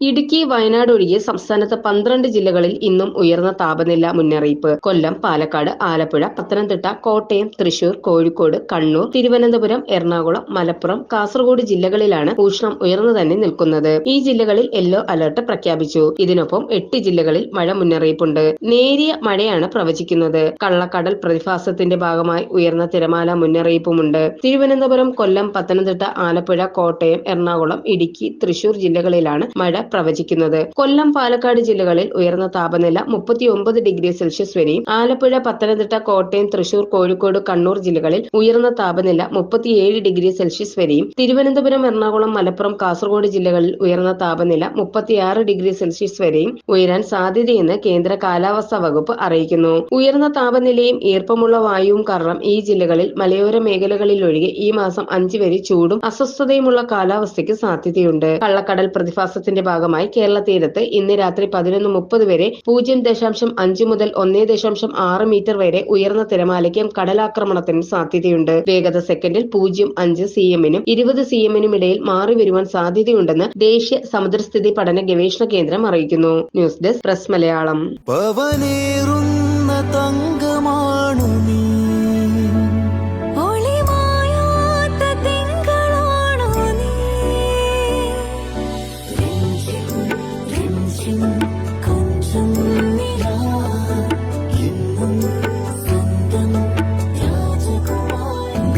ഇടുക്കി വയനാട് ഒഴികെ സംസ്ഥാനത്ത് പന്ത്രണ്ട് ജില്ലകളിൽ ഇന്നും ഉയർന്ന താപനില മുന്നറിയിപ്പ്. കൊല്ലം പാലക്കാട് ആലപ്പുഴ പത്തനംതിട്ട കോട്ടയം തൃശൂർ കോഴിക്കോട് കണ്ണൂർ തിരുവനന്തപുരം എറണാകുളം മലപ്പുറം കാസർഗോഡ് ജില്ലകളിലാണ് ഊഷ്ണം ഉയർന്നു തന്നെ നിൽക്കുന്നത്. ഈ ജില്ലകളിൽ യെല്ലോ അലർട്ട് പ്രഖ്യാപിച്ചു. ഇതിനൊപ്പം എട്ട് ജില്ലകളിൽ മഴ മുന്നറിയിപ്പുണ്ട്. നേരിയ മഴയാണ് പ്രവചിക്കുന്നത്. കള്ളക്കടൽ പ്രതിഭാസത്തിന്റെ ഭാഗമായി ഉയർന്ന തിരമാല മുന്നറിയിപ്പുമുണ്ട്. തിരുവനന്തപുരം കൊല്ലം പത്തനംതിട്ട ആലപ്പുഴ കോട്ടയം എറണാകുളം ഇടുക്കി തൃശൂർ ജില്ലകളിലാണ് മഴ പ്രവചിക്കുന്നത്. കൊല്ലം പാലക്കാട് ജില്ലകളിൽ ഉയർന്ന താപനില മുപ്പത്തിയൊമ്പത് ഡിഗ്രി സെൽഷ്യസ് വരെയും ആലപ്പുഴ പത്തനംതിട്ട കോട്ടയം തൃശൂർ കോഴിക്കോട് കണ്ണൂർ ജില്ലകളിൽ ഉയർന്ന താപനില മുപ്പത്തിയേഴ് ഡിഗ്രി സെൽഷ്യസ് വരെയും തിരുവനന്തപുരം എറണാകുളം മലപ്പുറം കാസർഗോഡ് ജില്ലകളിൽ ഉയർന്ന താപനില മുപ്പത്തിയാറ് ഡിഗ്രി സെൽഷ്യസ് വരെയും ഉയരാൻ സാധ്യതയെന്ന് കേന്ദ്ര കാലാവസ്ഥാ വകുപ്പ് അറിയിക്കുന്നു. ഉയർന്ന താപനിലയും ഈർപ്പമുള്ള വായുവും കാരണം ഈ ജില്ലകളിൽ മലയോര മേഖലകളിലൊഴികെ ഈ മാസം അഞ്ച് വരെ ചൂടും അസ്വസ്ഥതയുമുള്ള കാലാവസ്ഥയ്ക്ക് സാധ്യതയുണ്ട്. കള്ളക്കടൽ പ്രതിഭാസത്തിന്റെ ഭാഗമായി കേരള തീരത്ത് ഇന്ന് രാത്രി പതിനൊന്ന് മുപ്പത് വരെ പൂജ്യം ദശാംശം അഞ്ച് മുതൽ ഒന്നേ ദശാംശം ആറ് മീറ്റർ വരെ ഉയർന്ന തിരമാലയ്ക്കും കടലാക്രമണത്തിനും സാധ്യതയുണ്ട്. വേഗത സെക്കൻഡിൽ പൂജ്യം അഞ്ച് സി എമ്മിനും ഇരുപത് സി എമ്മിനും ഇടയിൽ മാറി വരുവാൻ സാധ്യതയുണ്ടെന്ന് ദേശീയ സമുദ്രസ്ഥിതി പഠന ഗവേഷണ കേന്ദ്രം അറിയിക്കുന്നു. News desk press Malayalam. രാജകുമാരി